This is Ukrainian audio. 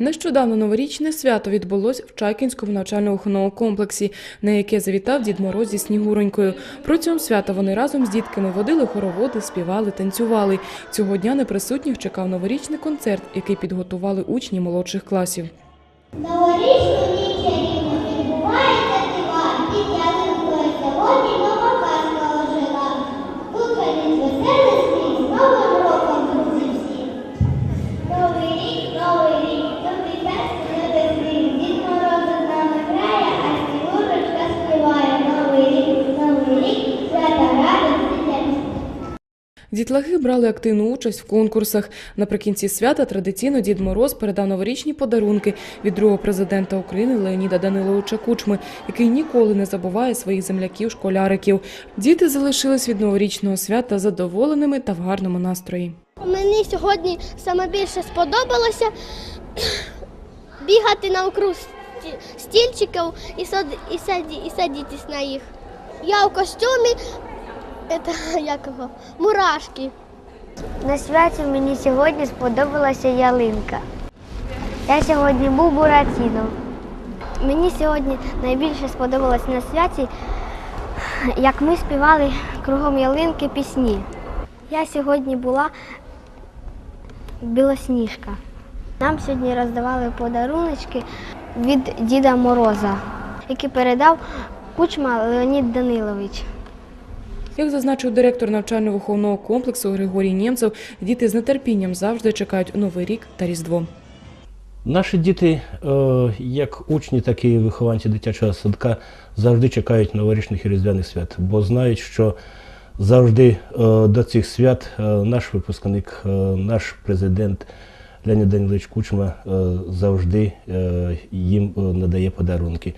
Нещодавно новорічне свято відбулось в Чайкінському навчально-виховному комплексі, на яке завітав Дід Мороз зі Снігуронькою. Протягом свята вони разом з дітками водили хороводи, співали, танцювали. Цього дня неприсутніх чекав новорічний концерт, який підготували учні молодших класів. Новорічну Дітлахи брали активну участь в конкурсах. Наприкінці свята традиційно Дід Мороз передав новорічні подарунки від другого президента України Леоніда Даниловича Кучми, який ніколи не забуває своїх земляків-школяриків. Діти залишились від новорічного свята задоволеними та в гарному настрої. Мені сьогодні саме більше сподобалося бігати навкруг сті- стільчиків і садитись на їх. Я у костюмі это, як його, мурашки. На святі мені сьогодні сподобалася ялинка. Я сьогодні був буратіном. Мені сьогодні найбільше сподобалось на святі, як ми співали кругом ялинки пісні. Я сьогодні була білосніжка. Нам сьогодні роздавали подаруночки від Діда Мороза, який передав кучма Леонід Данилович. Як зазначив директор навчально-виховного комплексу Григорій Нємцев, діти з нетерпінням завжди чекають Новий рік та Різдво. Наші діти, е, як учні, так і вихованці дитячого садка, завжди чекають новорічних і різдвяних свят, бо знають, що завжди е, до цих свят е, наш випускник, наш президент Леонід Данилович Кучма завжди їм надає подарунки.